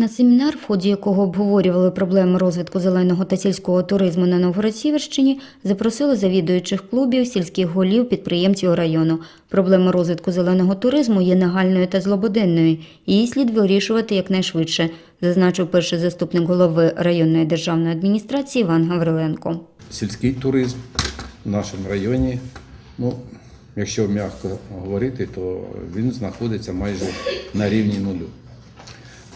На семінар, в ході якого обговорювали проблеми розвитку зеленого та сільського туризму на Новгород-Сіверщині, запросили завідуючих клубів, сільських голів, підприємців району. Проблема розвитку зеленого туризму є нагальною та злободенною. Її слід вирішувати якнайшвидше, зазначив перший заступник голови районної державної адміністрації Іван Гавриленко. сільський туризм в нашому районі. Ну, якщо м'яко говорити, то він знаходиться майже на рівні нулю.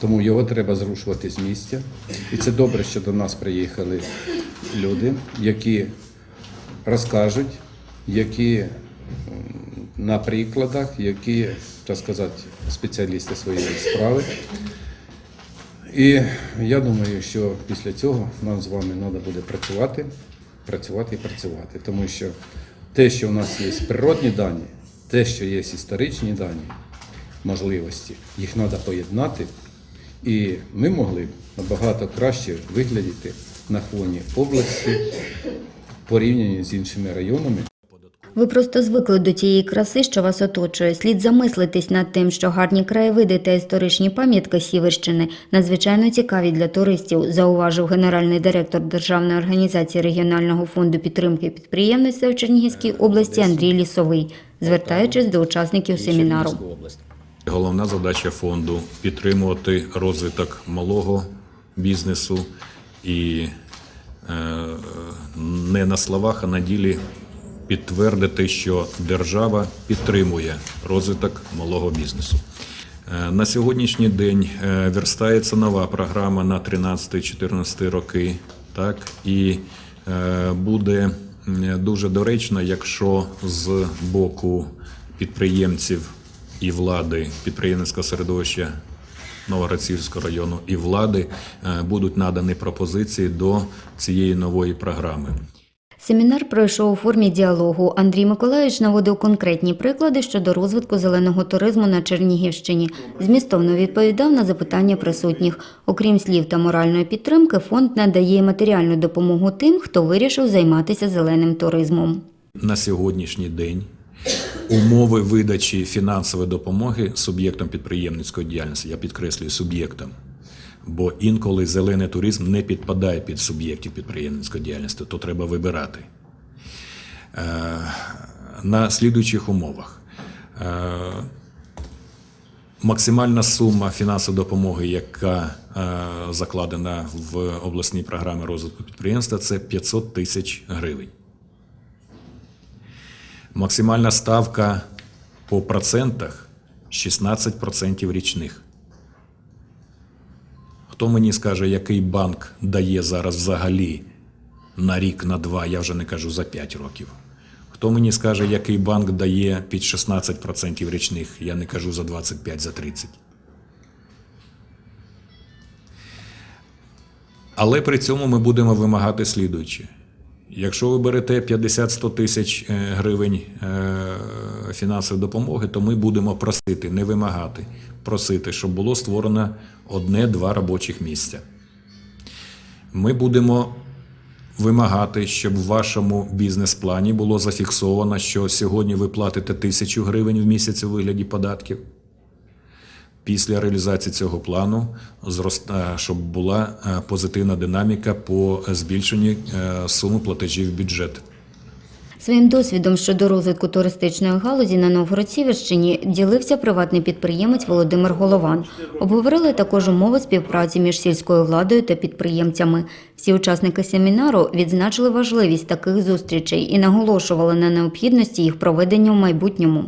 Тому його треба зрушувати з місця. І це добре, що до нас приїхали люди, які розкажуть, які на прикладах, які, так сказати, спеціалісти своєї справи. І я думаю, що після цього нам з вами треба буде працювати, працювати і працювати. Тому що те, що в нас є природні дані, те, що є історичні дані, можливості, їх треба поєднати. І ми могли б набагато краще виглядіти на фоні області порівняно з іншими районами. Ви просто звикли до тієї краси, що вас оточує. Слід замислитись над тим, що гарні краєвиди та історичні пам'ятки Сіверщини надзвичайно цікаві для туристів, зауважив генеральний директор Державної організації регіонального фонду підтримки підприємництва в Чернігівській області Андрій Лісовий, звертаючись до учасників семінару. Головна задача фонду підтримувати розвиток малого бізнесу і е, не на словах, а на ділі підтвердити, що держава підтримує розвиток малого бізнесу. Е, На сьогоднішній день е, верстається нова програма на 13-14 роки, так і буде дуже доречно, якщо з боку підприємців і влади підприємницького середовища Новоград-Сіверського району і влади е, будуть надані пропозиції до цієї нової програми. Семінар пройшов у формі діалогу. Андрій Миколаївич наводив конкретні приклади щодо розвитку зеленого туризму на Чернігівщині. Змістовно відповідав на запитання присутніх. Окрім слів та моральної підтримки, фонд надає матеріальну допомогу тим, хто вирішив займатися зеленим туризмом. На сьогоднішній день умови видачі фінансової допомоги суб'єктам підприємницької діяльності, я підкреслюю суб'єктам, бо інколи зелений туризм не підпадає під суб'єктів підприємницької діяльності, то треба вибирати. Е, На слідуючих умовах. Е, Максимальна сума фінансової допомоги, яка е, закладена в обласній програмі розвитку підприємства, це 500 тисяч гривень. Максимальна ставка по процентах 16% річних. Хто мені скаже, який банк дає зараз взагалі на рік, на два, я вже не кажу за 5 років. Хто мені скаже, який банк дає під 16% річних, я не кажу за 25, за 30. Але при цьому ми будемо вимагати слідуюче. Якщо ви берете 50-100 тисяч е, гривень е, фінансової допомоги, то ми будемо просити, не вимагати, просити, щоб було створено одне-два робочих місця. Ми будемо вимагати, щоб в вашому бізнес-плані було зафіксовано, що сьогодні ви платите тисячу гривень в місяць у вигляді податків. Після реалізації цього плану е, щоб була е, позитивна динаміка по е, суми платежів в бюджет. Своїм досвідом щодо розвитку туристичної галузі на Новгород-Сіверщині ділився приватний підприємець Володимир Голован. Обговорили також умови співпраці між сільською владою та підприємцями. Всі учасники семінару відзначили важливість таких зустрічей і наголошували на необхідності їх проведення в майбутньому.